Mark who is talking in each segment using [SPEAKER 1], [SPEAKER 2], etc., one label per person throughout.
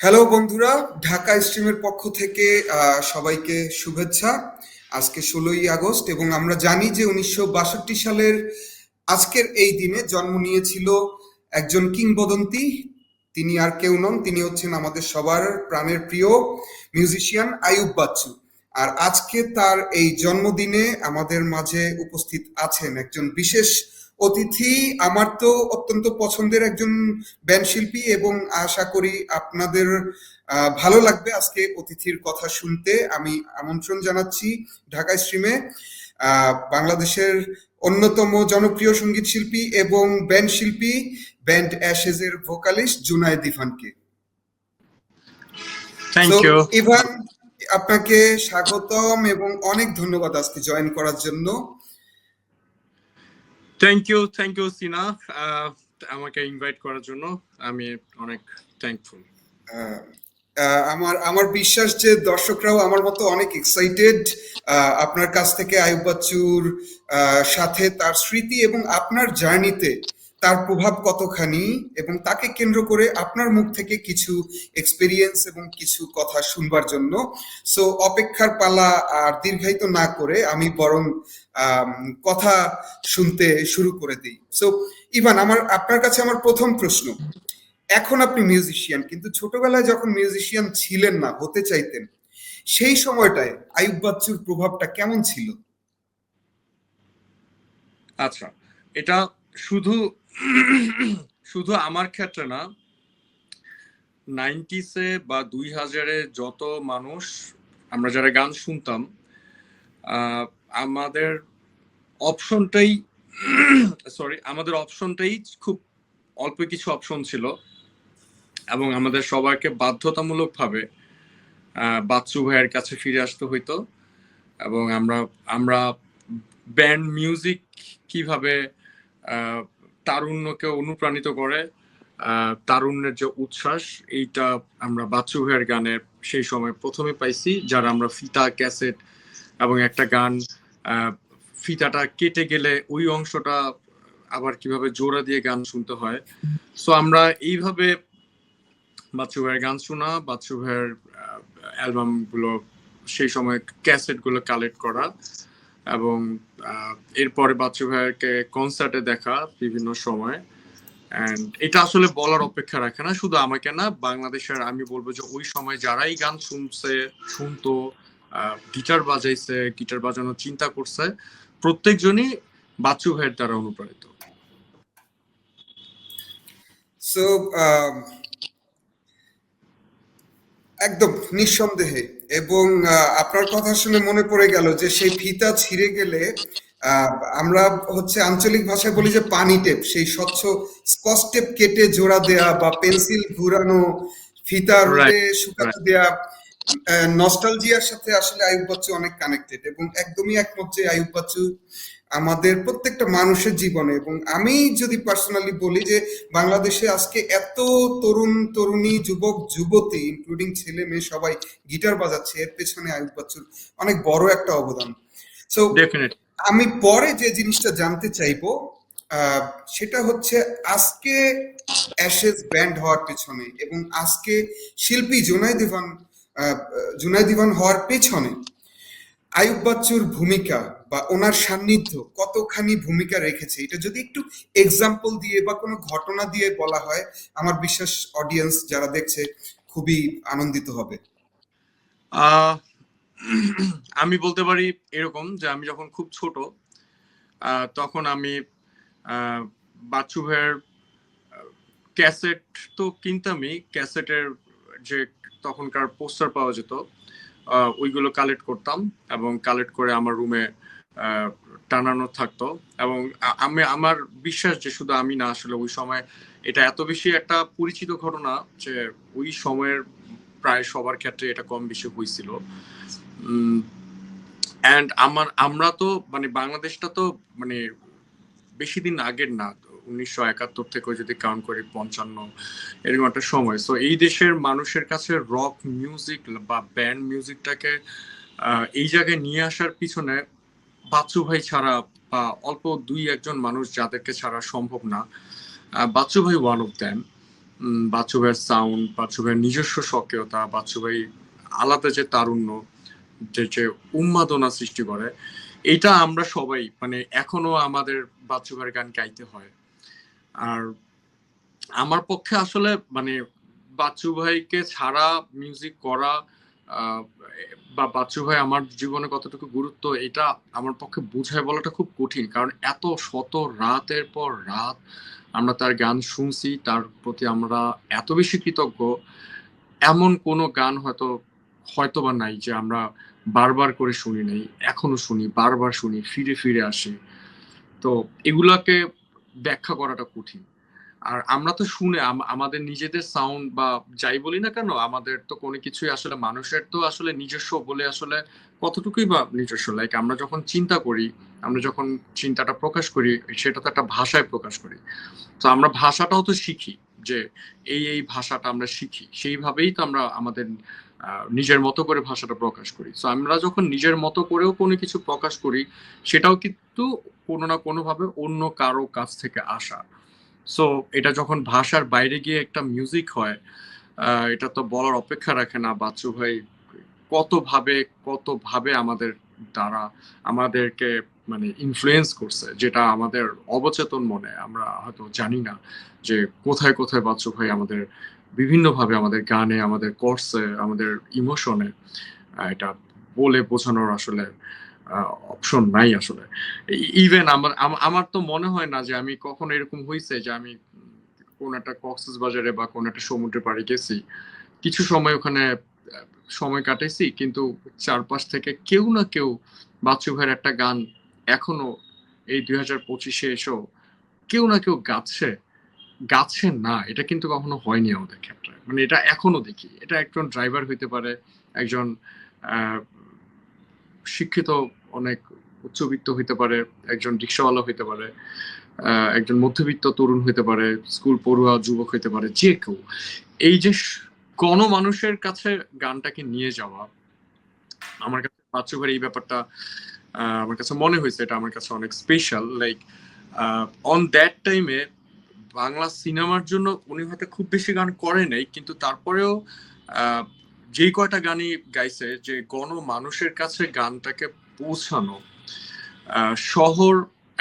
[SPEAKER 1] Hello বন্ধুরা। ঢাকা স্ট্রিমের পক্ষ থেকে সবাইকে শুভেচ্ছা। আজকে ষোলোই আগস্ট এবং আমরা জানি যে উনিশশো বাষট্টি সালের আজকের এই দিনে জন্ম নিয়েছিল একজন কিংবদন্তি। তিনি আর কেউ নন, তিনি হচ্ছেন আমাদের সবার প্রাণের প্রিয় মিউজিশিয়ান আয়ুব বাচ্চু। আর আজকে তার এই জন্মদিনে আমাদের মাঝে উপস্থিত আছেন একজন বিশেষ অতিথি আমার তো অত্যন্ত পছন্দের একজন ব্যান্ড শিল্পী এবং আশা করি আপনাদের ভালো লাগবে আজকে অতিথির কথা শুনতে। আমি আমন্ত্রণ জানাচ্ছি ঢাকা স্ট্রিমে বাংলাদেশের অন্যতম জনপ্রিয় সংগীত শিল্পী এবং ব্যান্ড শিল্পী ব্যান্ড অ্যাশেজ এর ভোকালিস্ট জুনায়েদ ইভানকে। ইভান আপনাকে স্বাগতম এবং অনেক ধন্যবাদ আজকে জয়েন করার জন্য।
[SPEAKER 2] Thank you thank you Sina আমাকে ইনভাইট করার জন্য। আমি অনেক
[SPEAKER 1] আহ, আমার আমার বিশ্বাস যে দর্শকরাও আমার মতো অনেক এক্সাইটেড আপনার কাছ থেকে আয়ুব বাচ্চুর সাথে তার স্মৃতি এবং আপনার জার্নিতে তার প্রভাব কতখানি এবং তাকে কেন্দ্র করে আপনার মুখ থেকে কিছু এক্সপিরিয়েন্স এবং কিছু কথা শুনবার জন্য। সো অপেক্ষার পালা আর দীর্ঘায়িত না করে আমি বরং কথা শুনতে শুরু করে দিই। সো ইভান, আমার, আপনার কাছে আমার প্রথম প্রশ্ন। এখন আপনি মিউজিশিয়ান কিন্তু ছোটবেলায় যখন মিউজিশিয়ান ছিলেন না, হতে চাইতেন, সেই সময়টায় আয়ুব বাচ্চুর প্রভাবটা কেমন ছিল?
[SPEAKER 2] আচ্ছা এটা শুধু শুধু আমার ক্ষেত্রে না, নাইনটিসে বা দুই হাজারে যত মানুষ, আমরা যারা গান শুনতাম আমাদের অপশনটাই সরি আমাদের অপশনটাই খুব অল্প কিছু অপশন ছিল এবং আমাদের সবাইকে বাধ্যতামূলকভাবে বাচ্চু ভাইয়ের কাছে ফিরে আসতে হইতো এবং আমরা আমরা ব্যান্ড মিউজিক কীভাবে তারুণ্যকে অনুপ্রাণিত করে তারুণ্যের যে উচ্ছ্বাস, এইটা আমরা বাচ্চু ভাইয়ের গানে সেই সময় প্রথমে পাইছি, যারা আমরা ফিতা, ক্যাসেট এবং একটা গান ফিতাটা কেটে গেলে ওই অংশটা আবার কীভাবে জোড়া দিয়ে গান শুনতে হয়। সো আমরা এইভাবে বাচ্চু ভাইয়ের গান শোনা বাচ্চু ভাইয়ের অ্যালবামগুলো সেই সময় ক্যাসেটগুলো কালেক্ট করা এবং এরপরে বাচ্চু ভাইয়েরকে কনসার্টে দেখা বিভিন্ন সময়। এন্ড এটা আসলে বলার অপেক্ষা রাখে না, শুধু আমাকে না, বাংলাদেশের আমি বলব যে ওই সময় যারাই গান শুনছে, শুনতো গিটার বাজাইছে, গিটার বাজানোর চিন্তা করছে, প্রত্যেকজনই বাচ্চু ভাইয়ের দ্বারা অনুপ্রাণিত।
[SPEAKER 1] সো একদম নিঃসন্দেহে। এবং আপনার কথা শুনে মনে পড়ে গেল যে সেই ফিতা ছিঁড়ে গেলে আহ, আমরা হচ্ছে আঞ্চলিক ভাষায় বলি যে পানি টেপ সেই স্বচ্ছ স্কচ টেপ কেটে জোড়া দেয়া বা পেন্সিল ঘুরানো ফিতা রোদে শুকাতে দেয়া নস্টালজিয়ার সাথে আসলে আয়ুব বাচ্চু অনেক কানেক্টেড এবং একদমই একমত যে আয়ুব বাচ্চু আমাদের প্রত্যেকটা মানুষের জীবনে এবং আমি যদি পার্সোনালি বলি যে বাংলাদেশে আজকে এত তরুণ তরুণী যুবক যুবতী ইনক্লুডিং ছেলে মেয়ে সবাই গিটার বাজাচ্ছে এর পেছনে আয়ুব বাচ্চুর অনেক বড় একটা অবদান। সো আমি পরে যে জিনিসটা জানতে চাইব আহ, সেটা হচ্ছে আজকে অ্যাশেজ ব্যান্ড হওয়ার পেছনে এবং আজকে শিল্পী জুনাইদ ইভান আহ, জুনাইদ হওয়ার পেছনে আয়ুব বাচ্চুর ভূমিকা বা ওনার সান্নিধ্য কতখানি ভূমিকা রেখেছে, এটা যদি একটু এক্সাম্পল দিয়ে বা কোনো ঘটনা দিয়ে বলা হয়, আমার বিশ্বাস অডিয়েন্স যারা দেখছে খুবই আনন্দিত হবে।
[SPEAKER 2] আমি বলতে পারি এরকম যে আমি যখন খুব ছোট তখন আমি বাচ্চু ভাইয়ের ক্যাসেট তো কিনতামই, ক্যাসেটের যে তখনকার পোস্টার পাওয়া যেত। ওইগুলো কালেক্ট করতাম এবং কালেক্ট করে আমার রুমে টানানো থাকতো। এবং আমি, আমার বিশ্বাস যে শুধু আমি না, আসলে ওই সময় এটা এত বেশি একটা পরিচিত ঘটনা যে ওই সময়ের প্রায় সবার ক্ষেত্রে এটা কম বেশি হয়েছিল। অ্যান্ড আমার, আমরা তো মানে বাংলাদেশটা তো মানে বেশি দিন আগের না। উনিশশো একাত্তর থেকে যদি কাউন্ট করি, পঞ্চান্ন, এরকম একটা সময়। সো এই দেশের মানুষের কাছে রক মিউজিক বা ব্যান্ড মিউজিকটাকে এই জায়গায় নিয়ে আসার পিছনে বাচ্চু ভাই ছাড়া বা অল্প দুই, একজন মানুষ যাদেরকে ছাড়া সম্ভব না বাচ্চু ভাই ওয়ান অফ দ্যাম বাচ্চু ভাইয়ের সাউন্ড বাচ্চু ভাইয়ের নিজস্ব সক্রিয়তা বাচ্চু ভাই আলাদা যে তারুণ্য, যে যে উন্মাদনা সৃষ্টি করে, এটা আমরা সবাই মানে এখনও আমাদের বাচ্চু ভাইয়ের গান গাইতে হয়। আর আমার পক্ষে আসলে মানে বাচ্চু ভাইকে ছাড়া মিউজিক করা বা বাচ্চু ভাই আমার জীবনে কতটুকু গুরুত্ব, এটা আমার পক্ষে বোঝায় বলাটা খুব কঠিন। কারণ এত শত রাতের পর রাত আমরা তার গান শুনছি, তার প্রতি আমরা এত বেশি কৃতজ্ঞ। এমন কোনো গান হয়তো হয়তো বা নাই যে আমরা বারবার করে শুনি নাই, এখনও শুনি, বারবার শুনি, ফিরে ফিরে আসি। তো এগুলাকে ব্যাখ্যা করাটা কঠিন। আর আমরা তো শুনে আমাদের নিজেদের সাউন্ড বা যাই বলি না কেন, আমাদের তো কোনো কিছুই আসলে, মানুষের তো আসলে নিজস্ব বলে আসলে কতটুকুই বা নিজস্ব। লাইক আমরা যখন চিন্তা করি, আমরা যখন চিন্তাটা প্রকাশ করি, সেটা তো একটা ভাষায় প্রকাশ করি। তো আমরা ভাষাটাও তো শিখি, যে এই এই ভাষাটা আমরা শিখি। সেইভাবেই তো আমরা আমাদের নিজের মতো করে ভাষাটা প্রকাশ করি। তো আমরা যখন নিজের মতো করেও কোনো কিছু প্রকাশ করি, সেটাও কিন্তু কোনো না কোনো ভাবে অন্য কারও কাছ থেকে আসা। সো এটা যখন ভাষার বাইরে গিয়ে একটা মিউজিক হয় এটা তো বলার অপেক্ষা রাখে না, বাচ্চু ভাই। কত ভাবে কত ভাবে আমাদের দ্বারা আমাদেরকে মানে ইনফ্লুয়েন্স করছে, যেটা আমাদের অবচেতন মনে, আমরা হয়তো জানি না যে কোথায় কোথায় বাচ্চু ভাই আমাদের বিভিন্নভাবে আমাদের গানে, আমাদের কোর্সে আমাদের ইমোশনে এটা বলে বোঝানোর আসলে অপশন নাই আসলে। ইভেন আমার আমার তো মনে হয় না যে আমি কখনো এরকম হয়েছে যে আমি কোন একটা কক্সেস বাজারে বা কোন একটা সমুদ্রে পাড়ে গেছি। কিছু সময় ওখানে, সময় কাটাইছি, কিন্তু চারপাশ থেকে কেউ না কেউ বাচ্চু ভাইয়ের একটা গান এখনও এই দুই হাজার পঁচিশে এসেও কেউ না কেউ গাচ্ছে। গাচ্ছে না, এটা কিন্তু কখনো হয়নি আমাদের ক্ষেত্রে। মানে এটা এখনও দেখি। এটা একজন ড্রাইভার হইতে পারে, একজন শিক্ষিত অনেক উচ্চবিত্ত হইতে পারে, একজন রিক্সাওয়ালা হইতে পারে একজন মধ্যবিত্ত তরুণ হইতে পারে, স্কুল পড়ুয়া, যুবক হইতে পারে, যে কেউ। এই যে স- গণমানুষের কাছে গানটাকে নিয়ে যাওয়া, আমার কাছে বাচ্চু ভাইয়ের এই ব্যাপারটা আমার কাছে মনে হয়েছে, এটা আমার কাছে অনেক স্পেশাল লাইক অন দ্যাট টাইমে বাংলা সিনেমার জন্য উনি হয়তো খুব বেশি গান করে নাই, কিন্তু তারপরেও যেই কয়টা গানই গাইছে, যে গণ মানুষের কাছে গানটাকে পৌঁছানো শহর,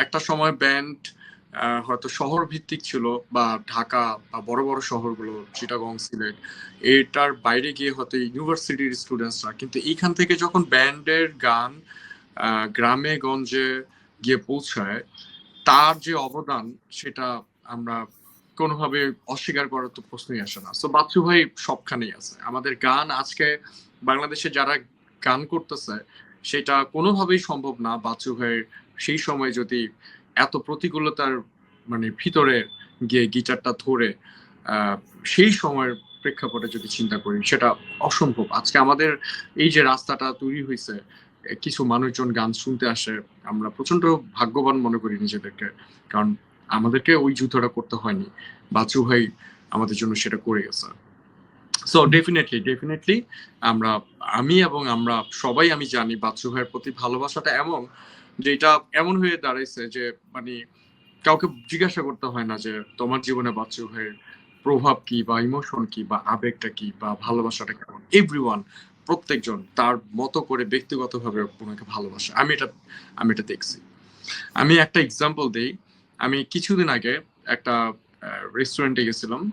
[SPEAKER 2] একটা সময় ব্যান্ড হয়তো শহর ভিত্তিক ছিল বা ঢাকা বা বড় বড় শহরগুলো চিটাগং সিলেট এটার বাইরে গিয়ে হয়তো ইউনিভার্সিটির স্টুডেন্টসরা কিন্তু এইখান থেকে যখন ব্যান্ডের গান গ্রামে, গঞ্জে গিয়ে পৌঁছায়, তার যে অবদান, সেটা আমরা কোনোভাবে অস্বীকার করার তো প্রশ্নই আসে না। সো বাচ্চু ভাই সবখানেই আছে। আমাদের গান আজকে বাংলাদেশে যারা গান করতেছে, সেটা কোনোভাবেই সম্ভব না। বাচ্চু ভাইয়ের সেই সময় যদি এত প্রতিকূলতার মানে ভিতরে গিয়ে গিটারটা ধরে সেই সময়ের প্রেক্ষাপটে যদি চিন্তা করি, সেটা অসম্ভব। আজকে আমাদের এই যে রাস্তাটা তৈরি হয়েছে কিছু মানুষজন গান শুনতে আসে, আমরা প্রচণ্ড ভাগ্যবান মনে করি নিজেদেরকে। কারণ আমাদেরকে ওই যুদ্ধটা করতে হয়নি। বাচু ভাই আমাদের জন্য সেটা করে গেছে। সো ডেফিনেটলি ডেফিনেটলি আমরা, আমি এবং আমরা সবাই আমি জানি বাচ্চু ভাইয়ের প্রতি ভালোবাসাটা এমন যে এটা এমন হয়ে দাঁড়াইছে যে মানে কাউকে জিজ্ঞাসা করতে হয় না যে, তোমার জীবনে বাচ্চু ভাইয়ের প্রভাব কি বা ইমোশন কি বা আবেগটা কি বা ভালোবাসাটা কেমন? এভরিওয়ান প্রত্যেকজন তার মতো করে ব্যক্তিগতভাবে ওনাকে ভালোবাসে। আমি এটা আমি এটা দেখছি। আমি একটা এক্সাম্পল দেই। আমি কিছুদিন আগে একটা রেস্টুরেন্টে গেছিলাম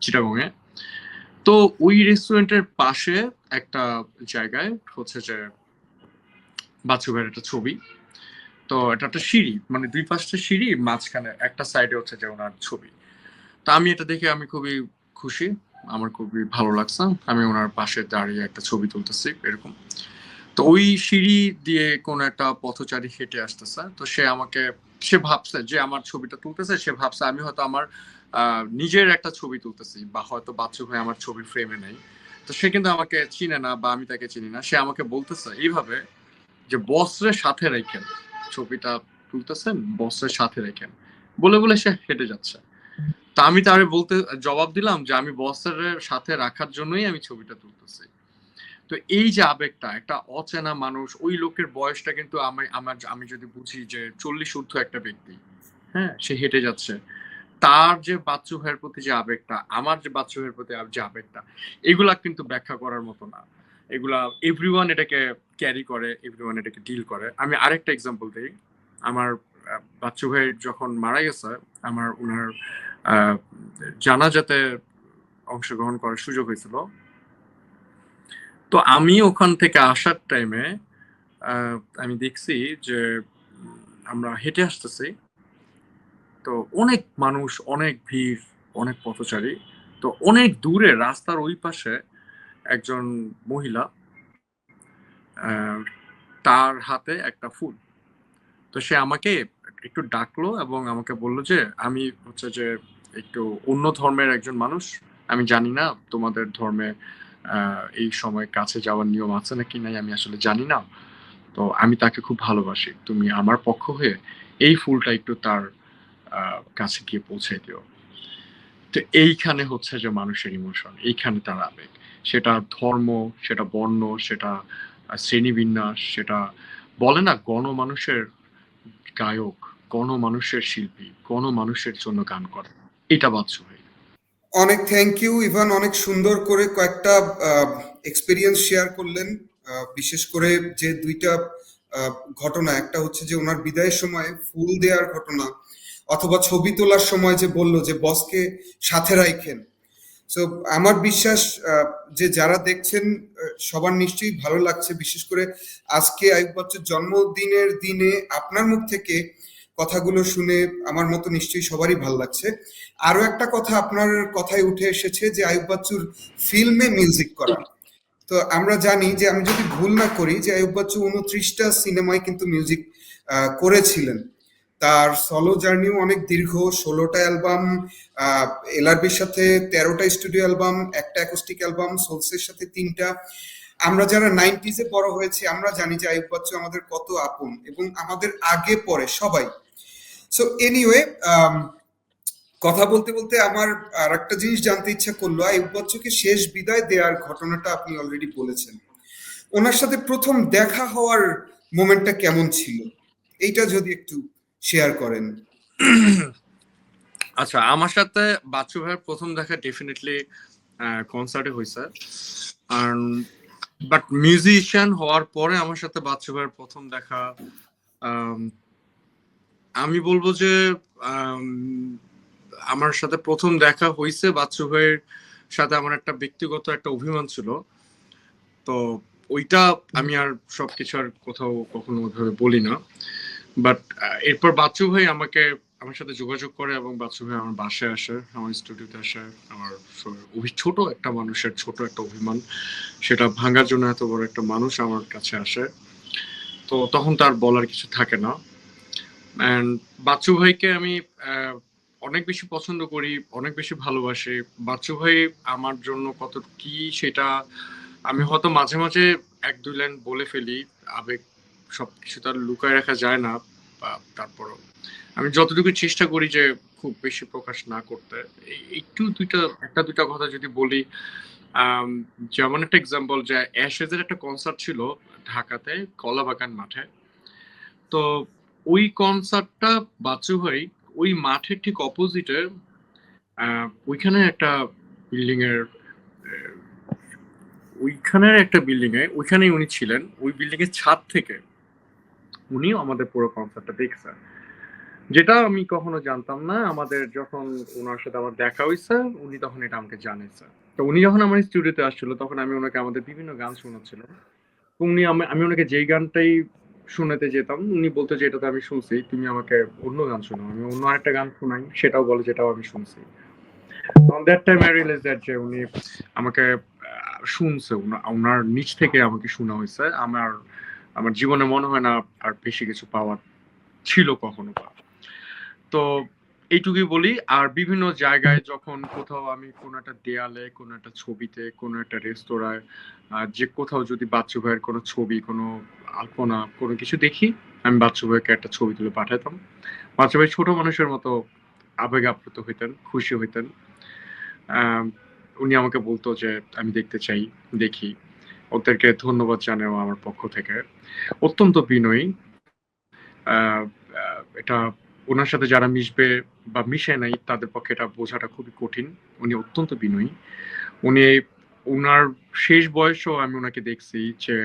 [SPEAKER 2] চিটাগংয়ে তো ওই রেস্টুরেন্টের পাশে একটা জায়গায় হচ্ছে যে ভাইয়ের একটা ছবি। তো এটা একটা সিঁড়ি মানে দুই পাশটা সিঁড়ি, মাঝখানে একটা সাইডে হচ্ছে যে ওনার ছবি। তা আমি এটা দেখে আমি খুবই খুশি, আমার খুবই ভালো লাগছে, আমি ওনার পাশে দাঁড়িয়ে একটা ছবি তুলতেছি, এরকম। তো ওই সিঁড়ি দিয়ে কোন একটা পথচারী হেঁটে আসতেছে, তো সে আমাকে সে ভাবছে যে আমার ছবিটা তুলতেছে, সে ভাবছে আমি হয়তো আমার নিজের একটা ছবি তুলতেছি বা হয়তো বাচ্চু ভাই আমার ছবি ফ্রেমে নেই। তো সে কিন্তু আমাকে চিনে না বা আমি তাকে চিনি না। সে আমাকে বলতেছে এইভাবে যে বস্ত্রের সাথে রেখেন, ছবিটা তুলতেছেন বস্ত্রের সাথে রেখেন। বলে বলে সে হেঁটে যাচ্ছে। তা আমি তারে বলতে, জবাব দিলাম যে, আমি বস্ত্রের সাথে রাখার জন্যই আমি ছবিটা তুলতেছি। তো এই যে আবেগটা, একটা অচেনা মানুষ, ওই লোকের বয়সটা কিন্তু আমি, আমার, আমি যদি বুঝি যে চল্লিশ ঊর্ধ্ব একটা ব্যক্তি হ্যাঁ সে হেঁটে যাচ্ছে। তার যে বাচ্চু ভাইয়ের প্রতি যে আবেগটা, আমার যে বাচ্চু ভাইয়ের প্রতি যে আবেগটা, এগুলা কিন্তু ব্যাখ্যা করার মতো না। এগুলা এভরিওয়ান এটাকে ক্যারি করে এভরিওয়ান এটাকে ডিল করে। আমি আরেকটা এক্সাম্পল দিই। আমার বাচ্চু ভাই যখন মারা গেছে, আমার ওনার জানাজাতে অংশগ্রহণ করার সুযোগ হয়েছিল। তো আমি ওখান থেকে আসার টাইমে আমি দেখছি যে আমরা হেঁটে আসতেছি। তো অনেক মানুষ, অনেক ভিড়, অনেক পথচারী। তো অনেক দূরে রাস্তার ওই পাশে একজন মহিলা তার হাতে একটা ফুল। তো সে আমাকে একটু ডাকলো এবং আমাকে বলল যে, আমি হচ্ছে যে, একটু অন্য ধর্মের একজন মানুষ। আমি জানি না তোমাদের ধর্মে এই সময় কাছে যাওয়ার নিয়ম আছে নাকি নাই আমি আসলে জানি না। তো আমি তাকে খুব ভালোবাসি। তুমি আমার পক্ষ হয়ে এই ফুলটা একটু তার কাছে গিয়ে পৌঁছে দিও। তো এইখানে হচ্ছে যে মানুষের ইমোশন এইখানে তার আবেগ। সেটা ধর্ম, সেটা বর্ণ, সেটা শ্রেণীবিন্যাস, সেটা বলে না, গণমানুষের গায়ক, গণমানুষের শিল্পী, গণমানুষের জন্য গান করে। এটা বাচ্চু ভাই
[SPEAKER 1] অনেক থ্যাংক ইউ ইভান। অনেক সুন্দর করে কয়েকটা এক্সপিরিয়েন্স শেয়ার করলেন। বিশেষ করে যে দুইটা ঘটনা। একটা হচ্ছে যে ওনার বিদায়ের সময় ফুল দেওয়ার ঘটনা, অথবা ছবি তোলার সময় যে বলল যে বসকে সাথে রাখেন সো আমার বিশ্বাস যে যারা দেখছেন সবার নিশ্চয়ই ভালো লাগছে। বিশেষ করে আজকে আয়ুব বাচ্চুর জন্মদিনের দিনে আপনার মুখ থেকে কথাগুলো শুনে আমার মতো নিশ্চয়ই সবারই ভালো লাগছে। আরও একটা কথা আপনার কথায় উঠে এসেছে যে, আয়ুব বাচ্চুর ফিল্মে মিউজিক করা। তো আমরা জানি যে, আমি যদি ভুল না করি যে, আয়ুব বাচ্চু উনত্রিশটা সিনেমায় কিন্তু মিউজিক করেছিলেন। তার সলো জার্নিও অনেক দীর্ঘ, ষোলোটা অ্যালবাম এলআরবির সাথে তেরোটা স্টুডিও অ্যালবাম, একটা অ্যাকোস্টিক অ্যালবাম সোলসের সাথে তিনটা। আমরা যারা নাইনটিজে বড় হয়েছে, আমরা জানি যে, আয়ুব বাচ্চু আমাদের কত আপন এবং আমাদের আগে পরে সবাই সো এনিওয়ে কথা বলতে বলতে আমার আর একটা জিনিস জানতে ইচ্ছা করল। আয়ুব বাচ্চুকে শেষ বিদায় দেওয়ার ঘটনাটা আপনি অলরেডি বলেছেন। ওনার সাথে প্রথম দেখা হওয়ার মোমেন্টটা কেমন ছিল? এইটা যদি একটু শেয়ার করেন।
[SPEAKER 2] আচ্ছা আমার সাথে বাচ্চু ভাইয়ের প্রথম দেখা ডেফিনেটলি কনসার্টে হয়েছে। আর বাট মিউজিশিয়ান হওয়ার পরে আমার সাথে বাচ্চু ভাইয়ের প্রথম দেখা আম, বলব যে আমার সাথে প্রথম দেখা হয়েছে বাচ্চু ভাইয়ের সাথে আমার একটা ব্যক্তিগত একটা অভিমান ছিল। তো ওইটা আমি আর সবকিছু আর কোথাও কখনো ওইভাবে বলি না। বাট এরপর বাচ্চু ভাই আমাকে আমার সাথে যোগাযোগ করে এবং বাচ্চু ভাই আমার বাসায় আসে আমার স্টুডিওতে আসে। আমার ছোট একটা মানুষের ছোট একটা অভিমান সেটা ভাঙার জন্য এত বড় একটা মানুষ আমার কাছে আসে। তো তখন তার বলার কিছু থাকে না। অ্যান্ড বাচ্চু ভাইকে আমি অনেক বেশি পছন্দ করি, অনেক বেশি ভালোবাসি। বাচ্চু ভাই আমার জন্য কত কি সেটা আমি হয়তো মাঝে মাঝে এক, দুই লাইন বলে ফেলি। আবেগ সবকিছু তার লুকায় রাখা যায় না তারপরও। আমি যতটুকু চেষ্টা করি যে খুব বেশি প্রকাশ না করতে। একটু দুইটা, একটা দুইটা কথা যদি বলি যেমন একটা এক্সাম্পল যে অ্যাশেজের একটা কনসার্ট ছিল ঢাকাতে, কলাবাগান মাঠে। তো ওই কনসার্টটা বাচ্চু ভাই ওই মাঠের ঠিক অপোজিটে ওইখানে একটা বিল্ডিং এর ওইখানের একটা বিল্ডিং এ, ওইখানেই উনি ছিলেন, ওই বিল্ডিং এর ছাদ থেকে উনি আমাদের পুরো কনসার্টটা দেখছেন। যেটা আমি কখনো জানতাম না, আমাদের যখন ওনার সাথে আমার দেখা হয়েছে উনি তখন এটা আমাকে জানিয়েছে তো উনি যখন আমার স্টুডিওতে আসছিল, তখন আমি ওনাকে আমাদের বিভিন্ন গান শোনাচ্ছিলাম। উনি আমি ওনাকে যেই গানটাই শোনাতে যেতাম। উনি বলতো যে এটা তো আমি শুনছি, তুমি আমাকে অন্য গান শোনাও। আমি অন্য একটা গান শোনাই, সেটাও বলে যেটাও আমি শুনছি। On that time I realize that যে, উনি আমাকে শুনছে ওনার নিচ থেকে আমাকে শোনা হয়েছে। আমার আমার জীবনে মনে হয় না আর বেশি কিছু পাওয়ার ছিল কখনো বা। তো এইটুকুই বলি, আর বিভিন্ন জায়গায় যখন কোথাও আমি কোনো একটা দেয়ালে, কোনো একটা ছবিতে, কোনো একটা রেস্তোরাঁয় যে কোথাও যদি বাচ্চু ভাইয়ের কোনো ছবি, কোনো আলপনা, কোনো কিছু দেখি, আমি বাচ্চু ভাইকে একটা ছবি তুলে পাঠাতাম। বাচ্চু ভাই ছোট মানুষের মতো আবেগ আপ্লুত হইতেন, খুশি হইতেন। উনি আমাকে বলতো যে, আমি দেখতে চাই, দেখি। ওদেরকে ধন্যবাদ জানাও আমার পক্ষ থেকে। অত্যন্ত বিনয়ী। এটা ওনার সাথে যারা মিশবে বা মিশে নাই, তাদের পক্ষে এটা বোঝাটা খুবই কঠিন। উনি অত্যন্ত বিনয়ী। উনি ওনার শেষ বয়সেও আমি ওনাকে দেখছি যে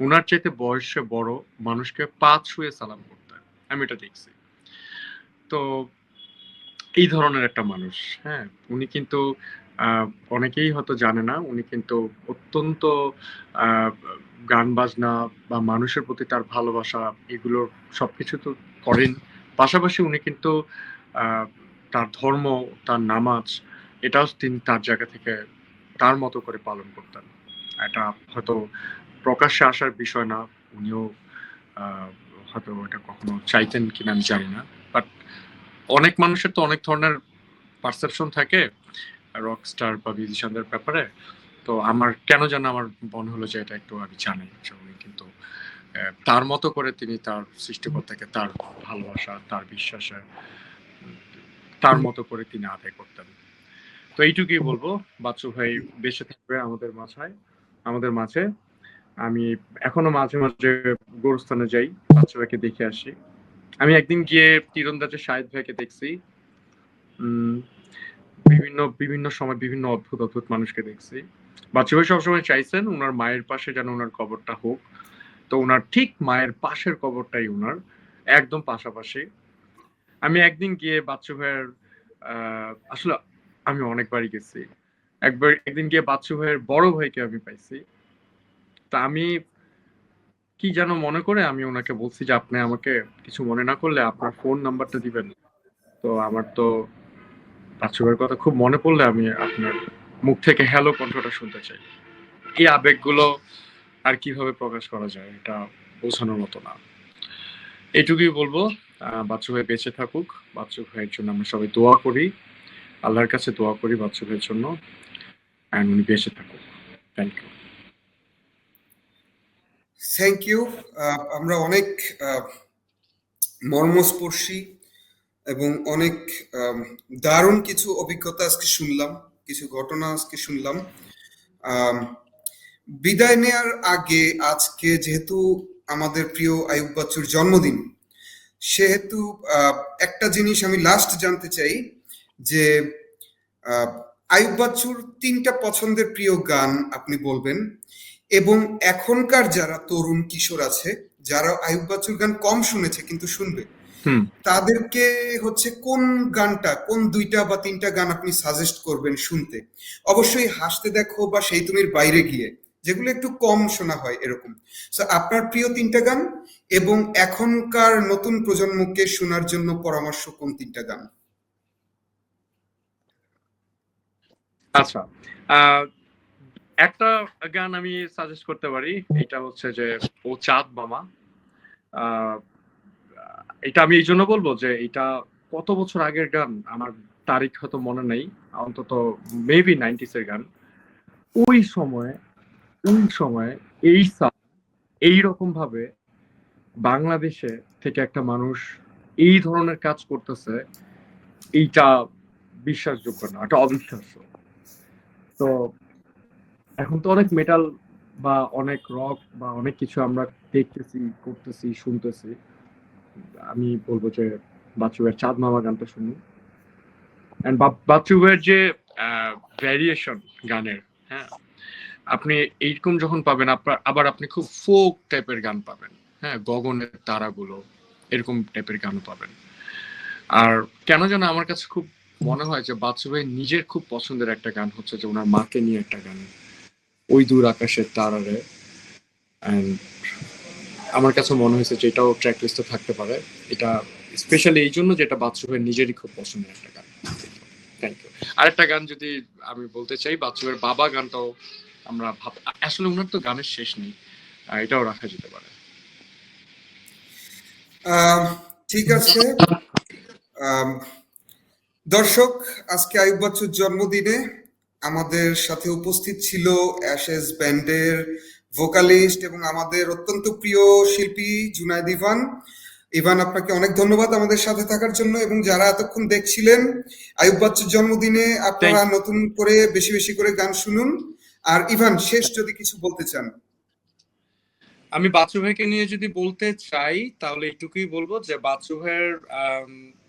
[SPEAKER 2] ওনার চাইতে বয়সে বড় মানুষকে পা ছুঁয়ে সালাম করতেন আমি এটা দেখছি। তো এই ধরনের একটা মানুষ হ্যাঁ। উনি কিন্তু অনেকেই হয়তো জানে না, উনি কিন্তু অত্যন্ত গান বাজনা বা মানুষের প্রতি তার ভালোবাসা, এগুলো সবকিছু তো করেন। পাশাপাশি উনি কিন্তু তার ধর্ম, তার নামাজ, এটাও তিনি তার জায়গা থেকে তার মতো করে পালন করতেন। এটা হয়তো প্রকাশ্যে আসার বিষয় না, উনিও হয়তো এটা কখনো চাইতেন কিনা আমি জানি না। বাট অনেক মানুষের তো অনেক ধরনের পারসেপশন থাকে রক স্টার বা মিউজিশিয়ানদের ব্যাপারে। তো আমার কেন যেন আমার মনে হলো যে এটা একটু আমি জানি। তার মতো করে তিনি তার সৃষ্টিকর্তাকে তার ভালোবাসা তার বিশ্বাসে তার মতো করে তিনি আদায় করতেন। তো এইটুকুই বলব। বাচ্চু ভাই বেঁচে থাকবে আমাদের মাঝায় আমাদের মাঝে। আমি এখনও মাঝে মাঝে গোরস্থানে যাই বাচ্চু ভাইকে দেখে আসি। আমি একদিন গিয়ে তীরন্দাজে শাহিদ ভাইকে দেখছি। উম, বিভিন্ন বিভিন্ন সময় বিভিন্ন অদ্ভুত অদ্ভুত মানুষকে দেখছি। বাচ্চু ভাই সবসময় চাইছেন ওনার মায়ের পাশে যেন ওনার কবরটা হোক। তো ওনার ঠিক মায়ের পাশের কবরটাই ওনার একদম পাশাপাশি। আমি একদিন গিয়ে বাচ্চু ভাইয়ের আসলে আমি অনেকবারই গেছি। একবার একদিন গিয়ে বাচ্চু ভাইয়ের বড় ভাইকে আমি পাইছি। তা আমি কি যেন মনে করে আমি ওনাকে বলছি যে, আপনি আমাকে কিছু মনে না করলে আপনার ফোন নাম্বারটা দিবেন। তো আমার তো বাচ্চু ভাইয়ের কথা খুব মনে পড়লে আমি আপনার মুখ থেকে হ্যালো কণ্ঠটা শুনতে চাই। এই আবেগগুলো আর কীভাবে প্রকাশ করা যায়, এটা বোঝানোর মতো না। এটুকুই বলব বাচ্চু ভাই বেঁচে থাকুক। বাচ্চু ভাইয়ের জন্য আমরা সবাই দোয়া করি। আল্লাহর কাছে দোয়া করি বাচ্চু ভাইয়ের জন্য। অ্যান্ড উনি বেঁচে থাকুক। থ্যাংক ইউ
[SPEAKER 1] থ্যাংক ইউ আমরা অনেক মর্মস্পর্শী এবং অনেক দারুণ কিছু অভিজ্ঞতা আজকে শুনলাম, কিছু ঘটনা আজকে শুনলাম। বিদায় নেয়ার আগে আজকে যেহেতু আমাদের প্রিয় আয়ুব বাচ্চুর জন্মদিন সেহেতু একটা জিনিস আমি লাস্ট জানতে চাই যে আয়ুব বাচ্চুর তিনটা পছন্দের প্রিয় গান আপনি বলবেন এবং এখনকার যারা তরুণ কিশোর আছে যারা আয়ুব বাচ্চুর গান কম শুনেছে কিন্তু শুনবে তাদেরকে হচ্ছে কোন গানটা কোন দুইটা বা তিনটা গান আপনি সাজেস্ট করবেন শুনতে? অবশ্যই হাসতে দেখো বা সেই তুমির বাইরে গিয়ে। যেগুলো একটু কম শোনা হয় এরকম। সো আপনার প্রিয় তিনটা গান এবং এখনকার নতুন প্রজন্মকে শোনার জন্য পরামর্শ কোন তিনটা গান?
[SPEAKER 2] আচ্ছা একটা গান আমি সাজেস্ট করতে পারি, এটা হচ্ছে যে, ও চাঁদ মামা। এটা আমি এই জন্য বলব যে, এটা কত বছর আগের গান, আমার তারিখ হয়তো মনে নেই, অন্তত মেবি নাইনটিস এর গান। ওই সময় ওই সময় এই এই রকম ভাবে বাংলাদেশে থেকে একটা মানুষ এই ধরনের কাজ করতেছে, এইটা বিশ্বাসযোগ্য না, এটা অবিশ্বাস্য। তো এখন তো অনেক মেটাল বা অনেক রক বা অনেক কিছু আমরা দেখতেছি, করতেছি, শুনতেছি। আমি বলব যে বাচ্চুয়ের চাঁদ মামা গানটা শুনি অ্যান্ড যে ভ্যারিয়েশন গানের হ্যাঁ? আপনি এইরকম যখন পাবেন, আপনার, আবার আপনি খুব ফোক টাইপের গান পাবেন। হ্যাঁ গগনের তারাগুলো এরকম টাইপের গানও পাবেন। আর কেন যেন আমার কাছে খুব মনে হয় যে বাচ্চু ভাই নিজের খুব পছন্দের একটা গান হচ্ছে যে ওনার মাকে নিয়ে একটা গান, ওই দূর আকাশের তারারে। আমার কাছে মনে হয়েছে যে এটাও ট্র্যাক লিস্টে থাকতে পারে। এটা স্পেশালি এই জন্য যেটা বাচ্চু ভাইয়ের নিজেরই খুব পছন্দের একটা গান। থ্যাংক ইউ আরেকটা গান যদি আমি বলতে চাই, বাচ্চু বাবা গানটাও আমরা ভাব আসলে ওনার তো গানের শেষ নেই আহ, এটাও রাখা যেতে পারে।
[SPEAKER 1] ঠিক আছে। দর্শক আজকে আয়ুব বাচ্চুর জন্মদিনে আমাদের সাথে উপস্থিত ছিল অ্যাশেজ ব্যান্ডের ভোকালিস্ট এবং আমাদের অত্যন্ত প্রিয় শিল্পী জুনায়দ ইভান। ইভান আপনাকে অনেক ধন্যবাদ আমাদের সাথে থাকার জন্য এবং যারা এতক্ষণ দেখছিলেন আয়ুব বাচ্চুর জন্মদিনে আপনারা নতুন করে বেশি বেশি করে গান শুনুন। আর ইভান, শেষ যদি কিছু বলতে চান।
[SPEAKER 2] আমি বাচ্চু ভাইকে নিয়ে যদি বলতে চাই, তাহলে এইটুকুই বলব যে বাচ্চু ভাইয়ের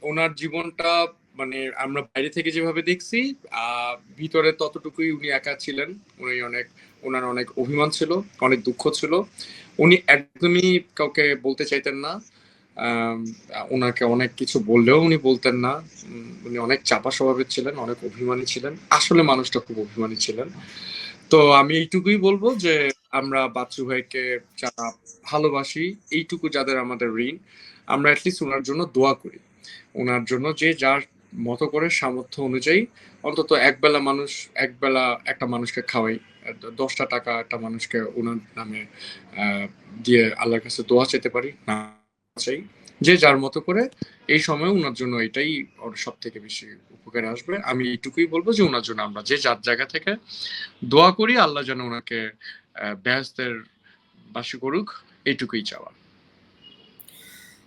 [SPEAKER 2] ওনার জীবনটা মানে আমরা বাইরে থেকে যেভাবে দেখছি ভিতরে ততটুকুই উনি একা ছিলেন। উনি অনেক, ওনার অনেক অভিমান ছিল, অনেক দুঃখ ছিল। উনি একদমই কাউকে বলতে চাইতেন না। ওনাকে অনেক কিছু বললেও উনি বলতেন না। উনি অনেক চাপা স্বভাবের ছিলেন, অনেক অভিমানী ছিলেন। আসলে মানুষটা খুব অভিমানী ছিলেন। তো আমি এইটুকুই বলব যে আমরা বাচ্চু ভাইকে যারা ভালোবাসি, এইটুকু যাদের আমাদের ঋণ, আমরা অ্যাটলিস্ট ওনার জন্য দোয়া করি। ওনার জন্য যে যার মতো করে সামর্থ্য অনুযায়ী অন্তত একবেলা মানুষ, একবেলা একটা মানুষকে খাওয়াই, দশটা টাকা একটা মানুষকে ওনার নামে দিয়ে আল্লাহর কাছে দোয়া চাইতে পারি, না চাই। যে যার মতো করে এই সময় ওনার জন্য এটাই ওর সব থেকে বেশি উপকারে আসবে। আমি এইটুকুই বলব যে ওনার জন্য আমরা যে যার জায়গা থেকে দোয়া করি, আল্লাহ যেন ওনাকে বেহেশতের বাসী করুক, এইটুকুই চাওয়া।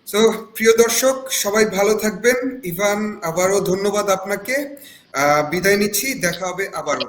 [SPEAKER 1] তো প্রিয় দর্শক, সবাই ভালো থাকবেন। ইভান, আবারও ধন্যবাদ আপনাকে। বিদায় নিচ্ছি। দেখা হবে আবারও।